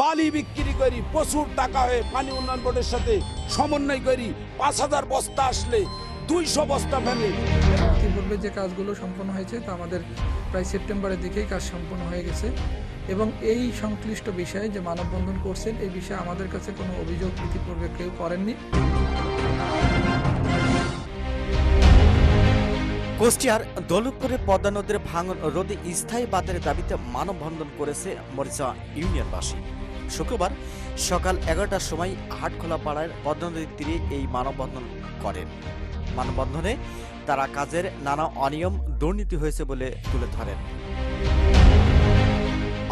বালি বিক্রি করি প্রচুর টাকা হয়ে পানি উন্নয়ন বোর্ডের সাথে সমন্বয় করি পাঁচ হাজার বস্তা আসলে দুইশো বস্তা ফেলে ইতিপূর্বে যে কাজগুলো সম্পন্ন হয়েছে তা আমাদের প্রায় সেপ্টেম্বরের দিকেই কাজ সম্পন্ন হয়ে গেছে। এবং এই সংশ্লিষ্ট বিষয়ে যে মানববন্ধন করছেন এই বিষয়ে আমাদের কাছে কোনো অভিযোগ ইতিপূর্বে কেউ করেননি। কুষ্টিয়ার দৌলতপুরে পদ্মা নদীর ভাঙন রোধে স্থায়ী বাঁধের দাবিতে মানববন্ধন করেছে মরিচা ইউনিয়নবাসী। শুক্রবার সকাল এগারোটার সময় হাটখোলা পাড়ার পদ্মনদীর তীরে এই মানববন্ধন করেন মানববন্ধনে তারা কাজের নানা অনিয়ম দুর্নীতি হয়েছে বলে তুলে ধরেন।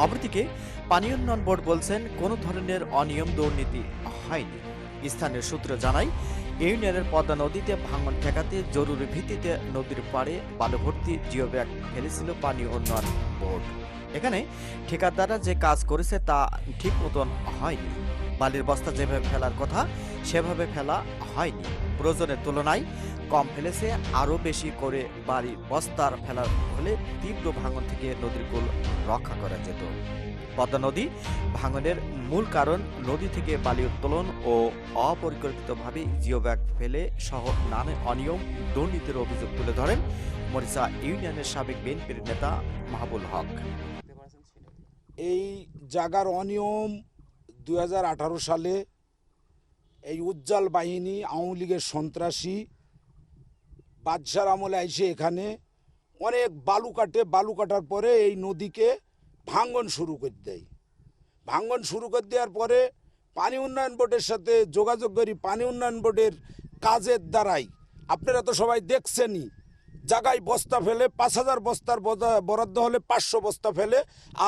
অপরদিকে পানি উন্নয়ন বোর্ড বলছেন কোনো ধরনের অনিয়ম দুর্নীতি হয়নি। স্থানীয় সূত্র জানায় ইউনিয়নের পদ্মা নদীতে ভাঙন ঠেকাতে জরুরি ভিত্তিতে নদীর পাড়ে বালু ভর্তি জিও ব্যাগ ফেলেছিল পানি উন্নয়ন বোর্ড। এখানে ঠিকাদাররা যে কাজ করেছে তা ঠিক মতন হয়নি। বালির বস্তা যেভাবে ফেলার কথা, সেভাবে ফেলা হয়নি। প্রয়োজনের তুলনায় কম ফেলেছে, আরও বেশি করে বাড়ি বস্তার ফেলার হলে তীব্র ভাঙন থেকে নদীর কুল রক্ষা করা যেত। পদ্মা নদী ভাঙনের মূল কারণ নদী থেকে বালি উত্তোলন ও অপরিকল্পিতভাবে জিওব্যাগ ফেলে সহ নানা অনিয়ম, দুর্নীতির অভিযোগ তুলে ধরেন মরিচা ইউনিয়নের সাবেক বিএনপির নেতা মাহবুল হক। এই জাগার অনিয়ম দুই হাজার আঠারো সালে এই উজ্জ্বল বাহিনী, আওয়ামী লীগের সন্ত্রাসী বাদশার আমলে আইসে এখানে অনেক বালু কাটে, বালু কাটার পরে এই নদীকে ভাঙ্গন শুরু করে দেয়। ভাঙ্গন শুরু করে দেওয়ার পরে পানি উন্নয়ন বোর্ডের সাথে যোগাযোগ করি, পানি উন্নয়ন বোর্ডের কাজের দ্বারাই। আপনারা তো সবাই দেখছেনই, জায়গায় বস্তা ফেলে, পাঁচ হাজার বস্তার বরাদ্দ হলে পাঁচশো বস্তা ফেলে,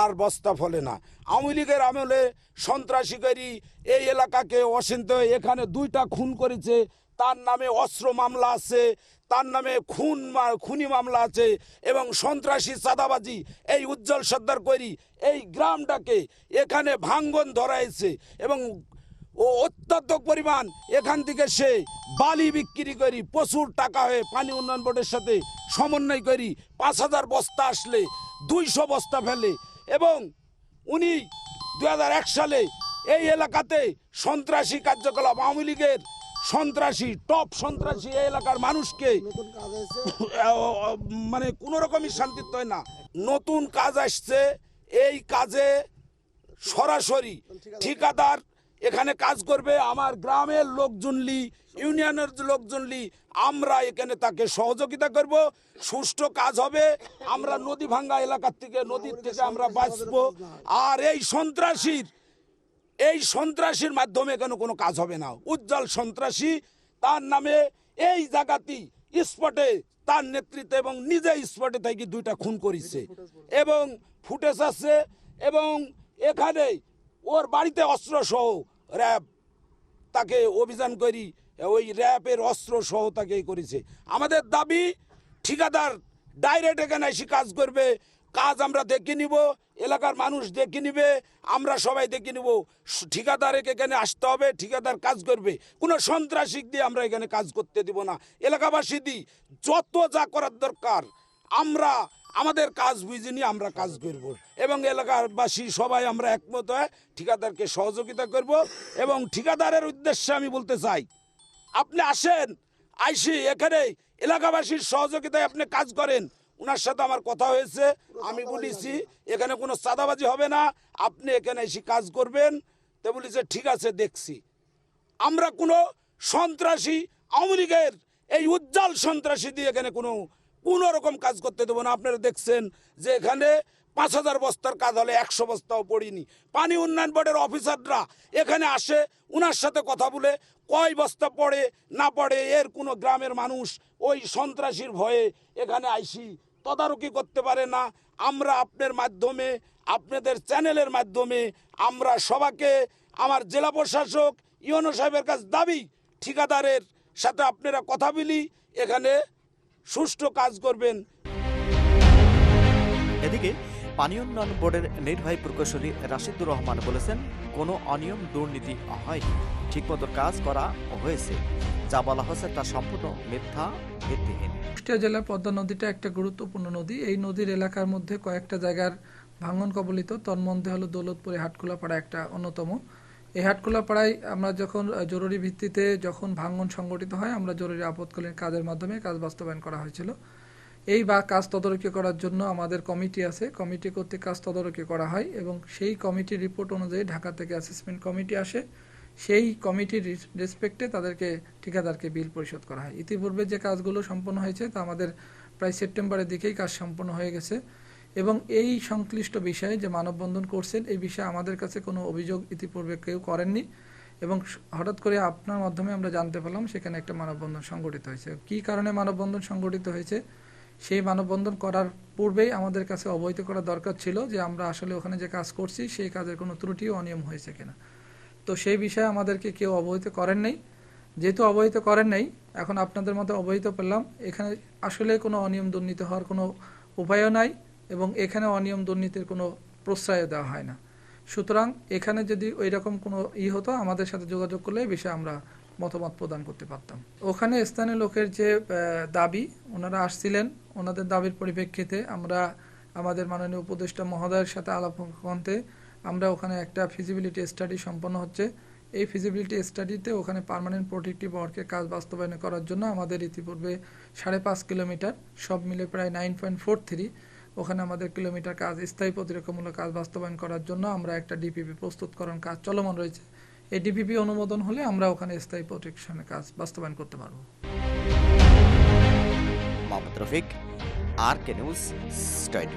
আর বস্তা ফলে না। আওয়ামী লীগের আমলে সন্ত্রাসীকারী এই এলাকাকে অশান্ত হয়ে এখানে দুইটা খুন করেছে, তার নামে অস্ত্র মামলা আছে তার নামে খুন খুনি মামলা আছে এবং সন্ত্রাসী চাঁদাবাজি, এই উজ্জ্বল সর্দার করি এই গ্রামটাকে এখানে ভাঙ্গন ধরাইছে এবং ও অত্যন্ত পরিমাণ এখান থেকে সে বালি বিক্রি করি, প্রচুর টাকা হয়ে পানি উন্নয়ন বোর্ডের সাথে সমন্বয় করি, পাঁচ হাজার বস্তা আসলে দুইশো বস্তা ফেলে এবং উনি দু হাজার এক সালে এই এলাকাতে সন্ত্রাসী কার্যকলাপ, আওয়ামী লীগের সন্ত্রাসী টপ সন্ত্রাসী এই এলাকার মানুষকে মানে কোনো রকমই হয় না। নতুন কাজ আসছে এই কাজে সরাসরি ঠিকাদার। এখানে কাজ করবে। আমার গ্রামের লোকজনলি ইউনিয়নের লোকজনলি আমরা এখানে তাকে সহযোগিতা করব। সুষ্ঠু কাজ হবে। আমরা নদী ভাঙ্গা এলাকার থেকে নদীর থেকে আমরা বাঁচবো। আর এই সন্ত্রাসীর এই সন্ত্রাসীর মাধ্যমে কেন কোনো কাজ হবে না? উজ্জ্বল সন্ত্রাসী তার নামে এই জায়গাতেই স্পটে তার নেতৃত্বে এবং নিজে স্পটে থেকে দুইটা খুন করেছে। এবং ফুটেজ আছে এবং এখানে ওর বাড়িতে অস্ত্র সহ র্যাব তাকে অভিযান করি, ওই র্যাবের অস্ত্র সহ তাকে করেছে। আমাদের দাবি, ঠিকাদার ডাইরেক্ট এখানে এসে কাজ করবে কাজ আমরা দেখে নিব, এলাকার মানুষ দেখে নিবে, আমরা সবাই দেখে নিব। স- ঠিকাদার এখানে আসতে হবে, ঠিকাদার কাজ করবে। কোনো সন্ত্রাসিক দিয়ে আমরা এখানে কাজ করতে দিব না। এলাকাবাসী দিই যত যা করার দরকার, আমরা, আমাদের কাজ বুঝে নিয়ে আমরা কাজ করব। এবং এলাকাবাসী সবাই আমরা একমত হয়ে ঠিকাদারকে সহযোগিতা করব। এবং ঠিকাদারের উদ্দেশ্যে আমি বলতে চাই, আপনি আসেন, আইসি এখানে এলাকাবাসীর সহযোগিতায় আপনি কাজ করেন। ওনার সাথে আমার কথা হয়েছে আমি বলেছি এখানে কোনো চাঁদাবাজি হবে না আপনি এখানে এসে কাজ করবেন। তো বলেছে ঠিক আছে দেখছি। আমরা কোনো সন্ত্রাসী আওয়ামী লীগের এই উজ্জ্বল সন্ত্রাসী দিয়ে এখানে কোনো কোনো রকম কাজ করতে দেবো না। আপনারা দেখছেন যে এখানে পাঁচ হাজার বস্তার কাজ হলে একশো বস্তাও পড়িনি। পানি উন্নয়ন বোর্ডের অফিসাররা এখানে আসে ওনার সাথে কথা বলে, কয় বস্তা পড়ে, না পড়ে, এর কোনো গ্রামের মানুষ ওই সন্ত্রাসীর ভয়ে এখানে আইসি, তদারকি করতে পারে না। আমরা আপনার মাধ্যমে, আপনাদের চ্যানেলের মাধ্যমে আমরা সবাকে আমার জেলা প্রশাসক ইউনো সাহেবের কাছে দাবি, ঠিকাদারের সাথে আপনারা কথা বলি, এখানে সুষ্ঠু কাজ করবেন। এদিকে পানি উন্নয়ন বোর্ডের নির্বাহী প্রকৌশলী রাশিদুর রহমান বলেছেন কোনো অনিয়ম দুর্নীতি হয়নি ঠিকমতো কাজ করা হয়েছে যা বলা হয়েছে তা সম্পূর্ণ মিথ্যা ভিত্তিহীন। কুষ্টিয়া জেলার পদ্মা নদীটা একটা গুরুত্বপূর্ণ নদী। এই নদীর এলাকার মধ্যে কয়েকটা জায়গার ভাঙন কবলিত। তন্মধ্যে হলো দৌলতপুরে হাটখোলা পাড়া একটা অন্যতম এই হাটখোলা পাড়ায় আমরা যখন জরুরি ভিত্তিতে যখন ভাঙন সংগঠিত হয়, আমরা জরুরি আপৎকালীন কাজের মাধ্যমে কাজ বাস্তবায়ন করা হয়েছিল। এই বা কাজ তদারকি করার জন্য আমাদের কমিটি আছে। কমিটি কর্তৃক কাজ তদারকি করা হয় এবং সেই কমিটির রিপোর্ট অনুযায়ী ঢাকা থেকে অ্যাসেসমেন্ট কমিটি আসে। সেই কমিটির রেসপেক্টে তাদেরকে ঠিকাদারকে বিল পরিশোধ করা হয়। ইতিপূর্বে যে কাজগুলো সম্পন্ন হয়েছে তা আমাদের প্রায় সেপ্টেম্বরের দিকেই কাজ সম্পন্ন হয়ে গেছে। এবং এই সংশ্লিষ্ট বিষয়ে যে মানববন্ধন করছেন, এই বিষয়ে আমাদের কাছে কোনো অভিযোগ ইতিপূর্বে কেউ করেননি এবং হঠাৎ করে আপনার মাধ্যমে আমরা জানতে পারলাম সেখানে একটা মানববন্ধন সংগঠিত হয়েছে। কী কারণে মানববন্ধন সংগঠিত হয়েছে? সেই মানববন্ধন করার পূর্বেই আমাদের কাছে অবহিত করা দরকার ছিল যে আমরা আসলে ওখানে যে কাজ করছি, সেই কাজের কোনো ত্রুটি অনিয়ম হয়েছে কিনা। তো সেই বিষয়ে আমাদেরকে কেউ অবহিত করেন নাই। যেহেতু অবহিত করেন নাই, এখন আপনাদের মতো অবহিত পেলাম। এখানে আসলে কোনো অনিয়ম দুর্নীতি হওয়ার কোনো উপায়ও নাই। এবং এখানে অনিয়ম দুর্নীতির কোনো প্রশ্রয় দেওয়া হয় না। সুতরাং এখানে যদি ওই রকম কোনো ই হতো, আমাদের সাথে যোগাযোগ করলে এই বিষয়ে আমরা মতামত প্রদান করতে পারতাম। ওখানে স্থানীয় লোকের যে দাবি, ওনারা আসছিলেন। ওনাদের দাবির পরিপ্রেক্ষিতে আমরা, আমাদের মাননীয় উপদেষ্টা মহোদয়ের সাথে আলাপ কন্তে আমরা ওখানে একটা ফিজিবিলিটি স্টাডি সম্পন্ন হচ্ছে। এই ফিজিবিলিটি স্টাডিতে ওখানে পার্মানেন্ট প্রোটেক্টিভ ওয়ার্কের কাজ বাস্তবায়ন করার জন্য আমাদের ইতিপূর্বে সাড়ে পাঁচ কিলোমিটার, সব মিলে প্রায় নাইন পয়েন্ট ফোর থ্রি ওখানে আমাদের কিলোমিটার কাজ, স্থায়ী প্রতিরক্ষামূলক কাজ বাস্তবায়ন করার জন্য আমরা একটা ডিপিপি প্রস্তুতকরণ কাজ চলমান রয়েছে। এই ডিপিপি অনুমোদন হলে আমরা ওখানে স্থায়ী প্রোটেকশনের কাজ বাস্তবায়ন করতে পারব। Mohammad Rafiq, R K news twenty